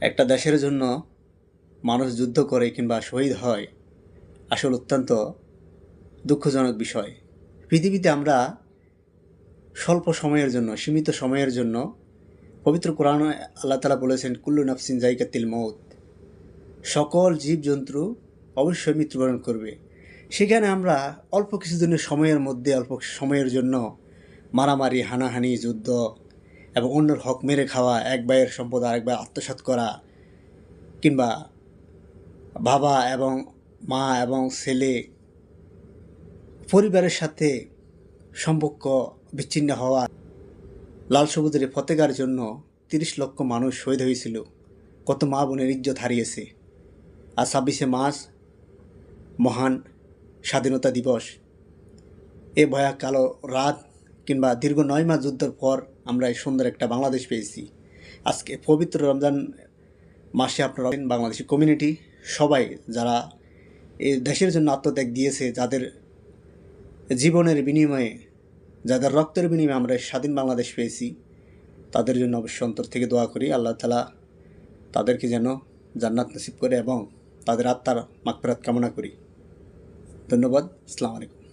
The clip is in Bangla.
একটা দেশের জন্য মানুষ যুদ্ধ করে কিংবা শহীদ হয়, আসল অত্যন্ত দুঃখজনক বিষয়। পৃথিবীতে আমরা স্বল্প সময়ের জন্য, সীমিত সময়ের জন্য পবিত্র কোরআন আল্লাহ তালা বলেছেন, কুল্লু নাফসিন জাইকাতিল মৌত সকল জীবজন্তু অবশ্যই মৃত্যুবরণ করবে। সেখানে আমরা অল্প কিছুদিনের সময়ের মধ্যে, অল্প সময়ের জন্য মারামারি, হানাহানি, যুদ্ধ এবং অন্যের হক মেরে খাওয়া, এক ভাইয়ের সম্পদ আরেক ভাই আত্মসাৎ করা, কিংবা বাবা এবং মা এবং ছেলে পরিবারের সাথে সম্পর্ক বিচ্ছিন্ন হওয়া, লাল সবুজের এই পতাকার জন্য তিরিশ লক্ষ মানুষ শহীদ হয়েছিল। কত মা বোনের ইজ্জত হারিয়েছে। আর ছাব্বিশে মার্চ, মহান স্বাধীনতা দিবস। এ ভয়া কালো রাত কিংবা দীর্ঘ নয় মাস যুদ্ধের পর আমরা এই সুন্দর একটা বাংলাদেশ পেয়েছি। আজকে পবিত্র রমজান মাসে আপনারা বাংলাদেশি কমিউনিটি সবাই যারা এই দেশের জন্য আত্মত্যাগ দিয়েছে, যাদের জীবনের বিনিময়ে, যাদের রক্তের বিনিময়ে আমরা স্বাধীন বাংলাদেশ পেয়েছি, তাদের জন্য অবশ্য অন্তর থেকে দোয়া করি। আল্লাহ তালা তাদেরকে যেন জান্নাত নসিব করে এবং তাদের আত্মার মাকফেরাত কামনা করি। ধন্যবাদ। আসসালামু আলাইকুম।